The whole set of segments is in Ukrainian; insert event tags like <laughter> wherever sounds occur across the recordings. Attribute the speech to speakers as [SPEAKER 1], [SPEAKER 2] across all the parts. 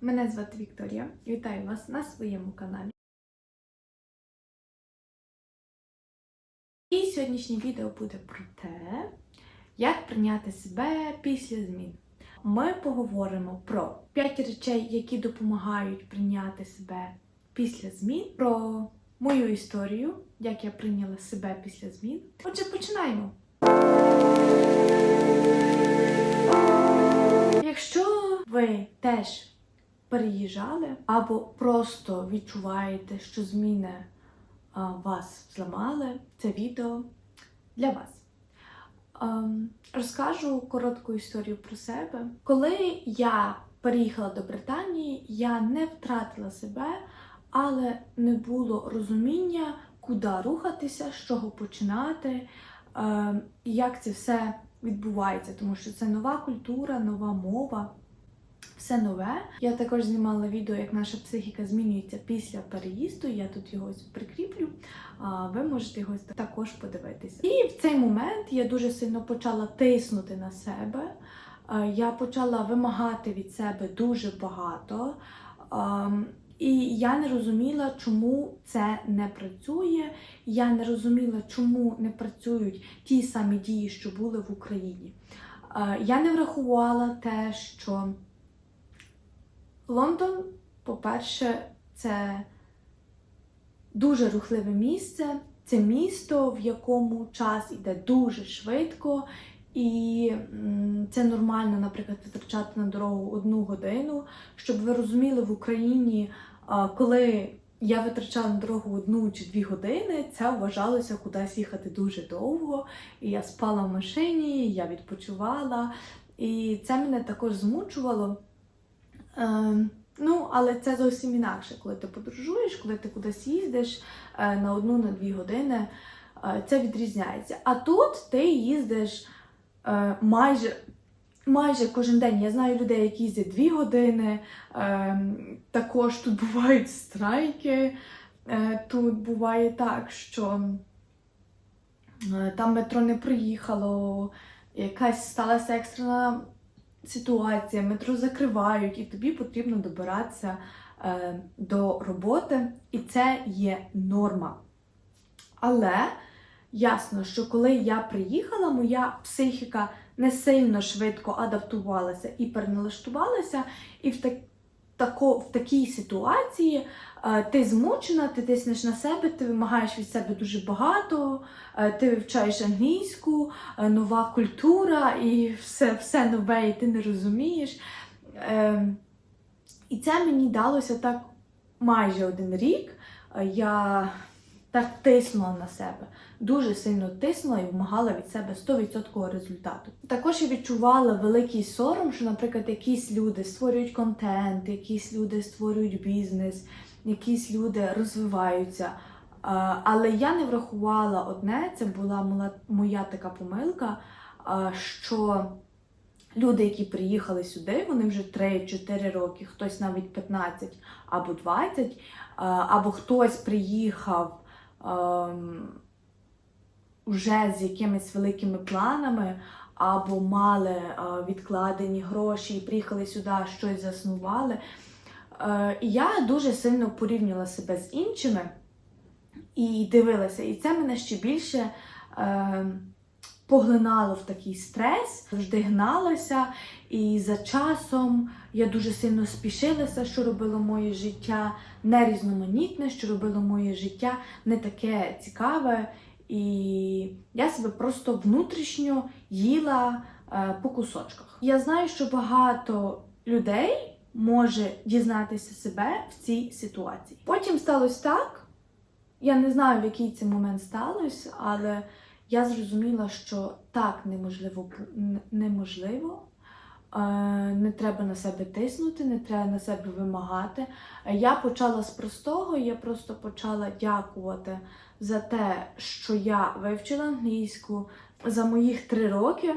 [SPEAKER 1] Мене звати Вікторія. Вітаю вас на своєму каналі. І сьогоднішнє відео буде про те, як прийняти себе після змін. Ми поговоримо про 5 речей, які допомагають прийняти себе після змін, про мою історію, як я прийняла себе після змін. Отже, починаємо. Якщо ви теж переїжджали або просто відчуваєте, що зміни вас зламали, це відео для вас. Ем, розкажу коротку історію про себе. Коли я переїхала до Британії, я не втратила себе, але не було розуміння, куди рухатися, з чого починати, ем, як це все відбувається, тому що це нова культура, нова мова. Все нове. Я також знімала відео, як наша психіка змінюється після переїзду. Я тут його прикріплю. А ви можете його також подивитися. І в цей момент я дуже сильно почала тиснути на себе. Я почала вимагати від себе дуже багато. І я не розуміла, чому це не працює. Я не розуміла, чому не працюють ті самі дії, що були в Україні. Я не врахувала те, що Лондон, по-перше, це дуже рухливе місце. Це місто, в якому час іде дуже швидко, і це нормально, наприклад, витрачати на дорогу одну годину. Щоб ви розуміли, в Україні, коли я витрачала на дорогу одну чи дві години, це вважалося кудись їхати дуже довго. І я спала в машині, я відпочивала, і це мене також змучувало. Ем, Ну, але це зовсім інакше, коли ти подорожуєш, коли ти кудись їздиш е, на одну на дві години, е, це відрізняється. А тут ти їздиш е, майже, майже кожен день. Я знаю людей, які їздять дві години. е, Також тут <laughs> бувають страйки. е, Тут буває так, що е, там метро не приїхало, якась сталася екстрена ситуація, метро закривають, і тобі потрібно добиратися е, до роботи, і це є норма. Але ясно, що коли я приїхала, моя психіка не сильно швидко адаптувалася і переналаштувалася, і в, так, тако, в такій ситуації е, ти змучена, ти тиснеш на себе, ти вимагаєш від себе дуже багато, е, ти вивчаєш англійську, е, нова культура і все, все нове, і ти не розумієш. Е, І це мені далося так майже один рік. Я так тиснула на себе, дуже сильно тиснула і вимагала від себе 100% результату. Також я відчувала великий сором, що, наприклад, якісь люди створюють контент, якісь люди створюють бізнес, якісь люди розвиваються. Але я не врахувала одне, це була моя, така помилка, що люди, які приїхали сюди, вони вже 3-4 роки, хтось навіть 15 або 20, або хтось приїхав вже з якимись великими планами, або мали е, відкладені гроші і приїхали сюди, щось заснували. Е, і я дуже сильно порівнювала себе з іншими і дивилася. І це мене ще більше е, поглинало в такий стрес, завжди гналася. І за часом я дуже сильно спішилася, що робило моє життя не різноманітне, що робило моє життя не таке цікаве. І я себе просто внутрішньо їла е, по кусочках. Я знаю, що багато людей може дізнатися себе в цій ситуації. Потім сталося так. Я не знаю, в який це момент сталося, але я зрозуміла, що так неможливо неможливо. Е, Не треба на себе тиснути, не треба на себе вимагати. Я почала з простого, я просто почала дякувати за те, що я вивчила англійську за моїх три роки.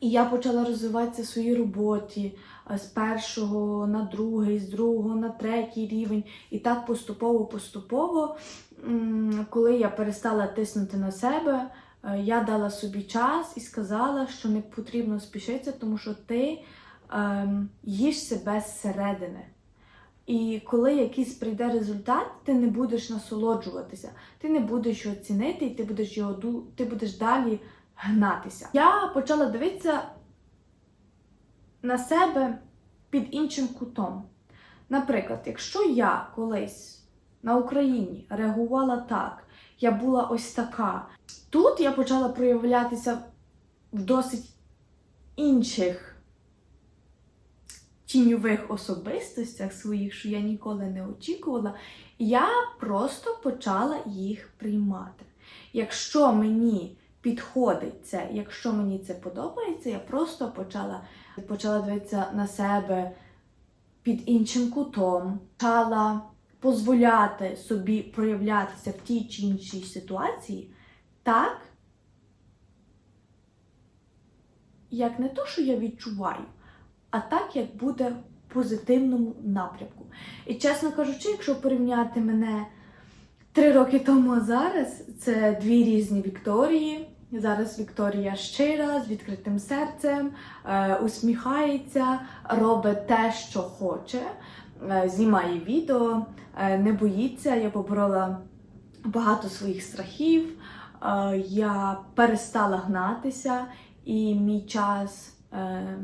[SPEAKER 1] І я почала розвиватися в своїй роботі е, з першого на другий, з другого на третій рівень. І так поступово-поступово, коли я перестала тиснути на себе, е, я дала собі час і сказала, що не потрібно спішитися, тому що ти ем, їж себе зсередини. І коли якийсь прийде результат, ти не будеш насолоджуватися, ти не будеш його цінити, і ти будеш його ти будеш далі гнатися. Я почала дивитися на себе під іншим кутом. Наприклад, якщо я колись на Україні реагувала так, я була ось така, тут я почала проявлятися в досить інших тіньових особистостях своїх, що я ніколи не очікувала, я просто почала їх приймати. Якщо мені підходить це, якщо мені це подобається, я просто почала, почала дивитися на себе під іншим кутом, почала дозволяти собі проявлятися в тій чи іншій ситуації так, як не то, що я відчуваю, а так, як буде в позитивному напрямку. І чесно кажучи, якщо порівняти мене три роки тому а зараз, це дві різні Вікторії. Зараз Вікторія щира, з відкритим серцем, е, усміхається, робить те, що хоче, знімає відео, е, не боїться. Я поборола багато своїх страхів, е, я перестала гнатися, і мій час е,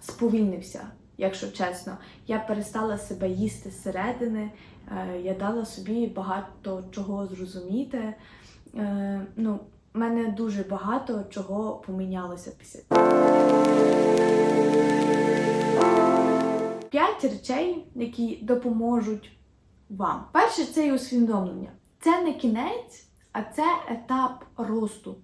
[SPEAKER 1] сповільнився, якщо чесно. Я перестала себе їсти зсередини, е, я дала собі багато чого зрозуміти. Е, ну, в мене дуже багато чого помінялося після. П'ять речей, які допоможуть вам. Перше це і усвідомлення. Це не кінець, а це етап росту,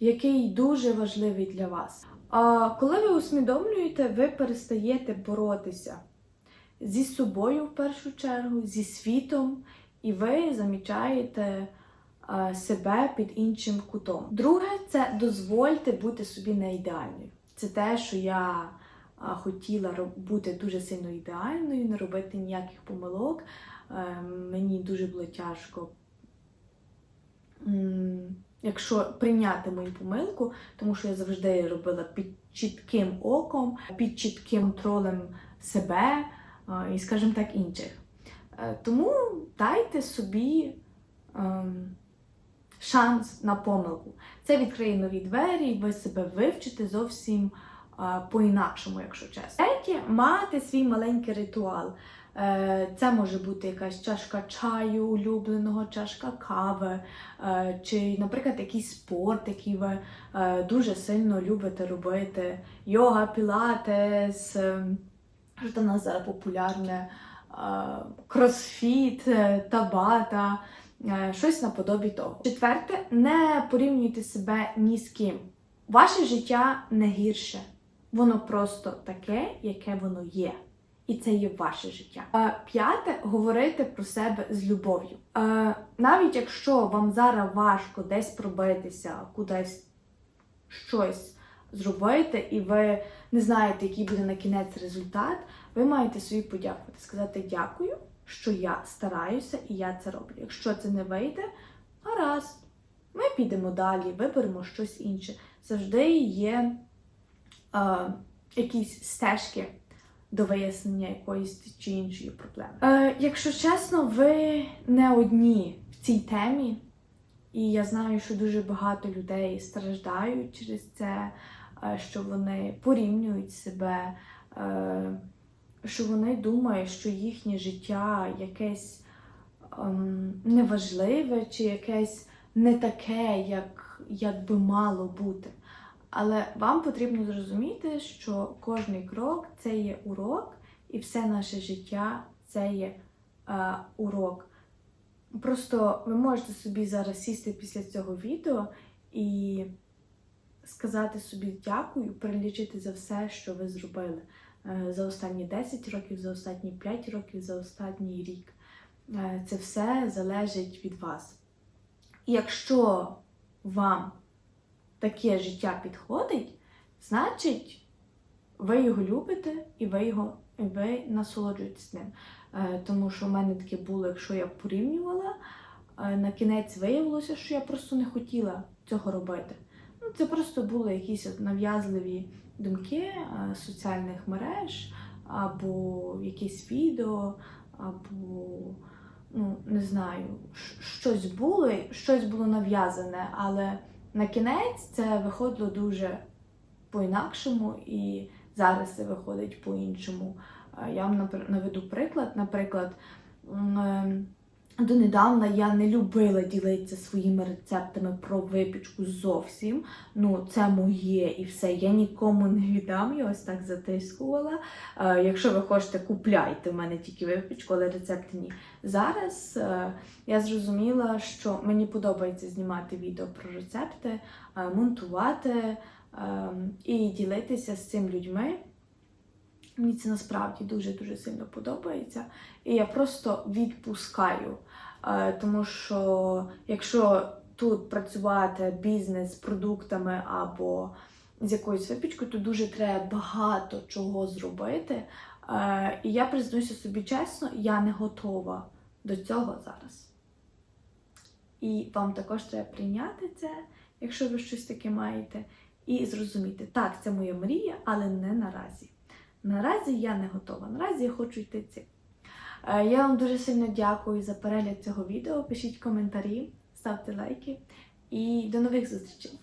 [SPEAKER 1] який дуже важливий для вас. А коли ви усвідомлюєте, ви перестаєте боротися зі собою в першу чергу, зі світом, і ви замічаєте себе під іншим кутом. Друге, це дозвольте бути собі не ідеальною. Це те, що я хотіла бути дуже сильно ідеальною, не робити ніяких помилок. Е, Мені дуже було тяжко, якщо прийняти мою помилку, тому що я завжди робила під чітким оком, під чітким контролем себе і, скажімо так, інших. Е, Тому дайте собі ем, шанс на помилку. Це відкриє нові двері, і ви себе вивчите зовсім по-інакшому, якщо чесно. Третє, мати свій маленький ритуал. Е, Це може бути якась чашка чаю улюбленого, чашка кави, е, чи, наприклад, якийсь спорт, який ви е, дуже сильно любите робити. Йога, пілатес, що там у нас зараз популярне, кросфіт, табата, щось наподобі того. Четверте, не порівнюйте себе ні з ким. Ваше життя не гірше, воно просто таке, яке воно є. І це є ваше життя. Е, П'яте говорити про себе з любов'ю. Е, Навіть якщо вам зараз важко десь пробитися, кудись щось зробити, і ви не знаєте, який буде на кінець результат, ви маєте собі подякувати, сказати дякую, що я стараюся і я це роблю. Якщо це не вийде, гаразд, ми підемо далі, виберемо щось інше. Завжди є е, якісь стежки до вияснення якоїсь чи іншої проблеми. Е, якщо чесно, ви не одні в цій темі, і я знаю, що дуже багато людей страждають через це, е, що вони порівнюють себе, е, що вони думають, що їхнє життя якесь ем, неважливе чи якесь не таке, як, як би мало бути. Але вам потрібно зрозуміти, що кожний крок це є урок, і все наше життя це є е, урок. Просто ви можете собі зараз сісти після цього відео і сказати собі дякую, перелічити за все, що ви зробили е, за останні 10 років, за останні 5 років, за останній рік. Е, Це все залежить від вас. І якщо вам таке життя підходить, значить ви його любите і ви його ви насолоджуєтесь ним. Е, Тому що в мене таке було, якщо я порівнювала, е, на кінець виявилося, що я просто не хотіла цього робити. Ну, це просто були якісь нав'язливі думки е, соціальних мереж, або якісь відео, або ну, не знаю, щось було, щось було нав'язане, але на кінець це виходило дуже по-інакшому, і зараз це виходить по-іншому. Я вам наведу приклад. Наприклад, е, донедавна я не любила ділитися своїми рецептами про випічку зовсім. Ну, це моє і все. Я нікому не віддам, я ось так затискувала. Е, якщо ви хочете, купляйте в мене тільки випічку, але рецепти ні. Зараз е, я зрозуміла, що мені подобається знімати відео про рецепти, е, монтувати е, і ділитися з цим людьми. Мені це насправді дуже-дуже сильно подобається. І я просто відпускаю. Е, Тому що якщо тут працювати бізнес з продуктами або з якоюсь випічкою, то дуже треба багато чого зробити. Е, І я признаюся собі чесно, я не готова до цього зараз. І вам також треба прийняти це, якщо ви щось таке маєте, і зрозуміти, так, це моя мрія, але не наразі. Наразі я не готова. Наразі я хочу йти цим. Е, Я вам дуже сильно дякую за перегляд цього відео. Пишіть коментарі, ставте лайки і до нових зустрічей!